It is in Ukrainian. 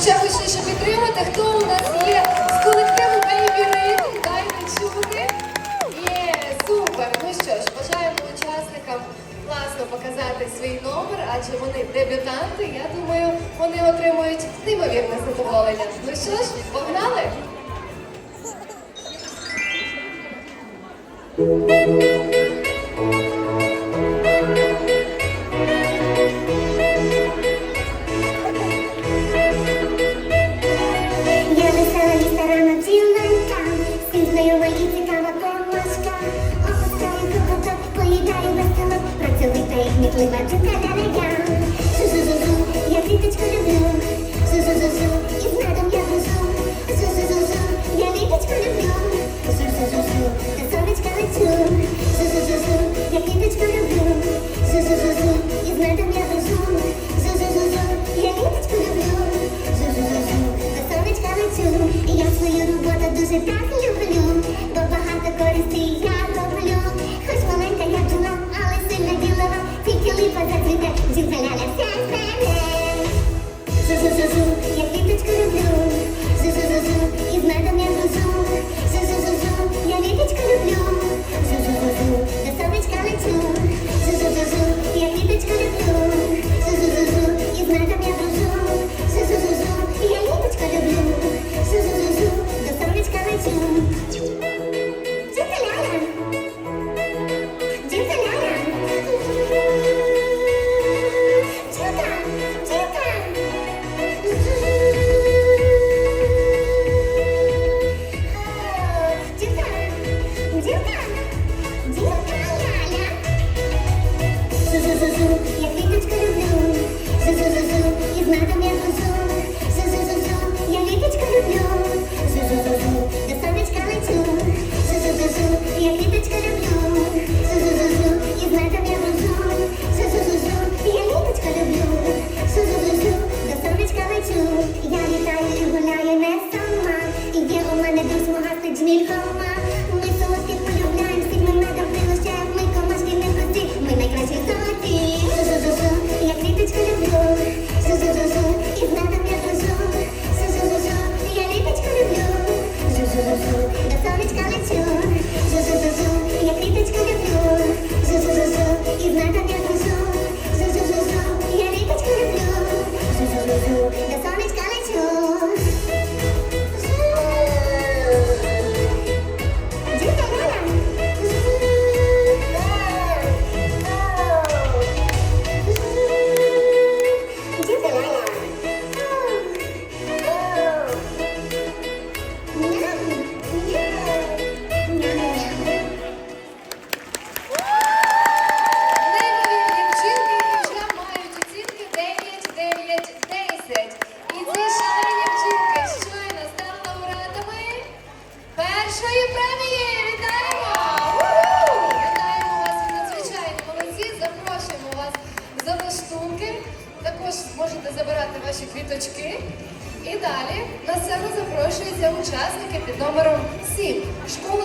ще гучніше підтримати, хто у нас є з колективу Калібіри. Дайте чути. Є супер. Ну що ж, бажаємо учасникам класно показати свій номер, адже вони дебютанти. Я думаю, вони отримують неймовірне задоволення. Ну що ж, погнали? technically, but The Savage College квіточки. І далі на сцену запрошуються учасники під номером 7. Школа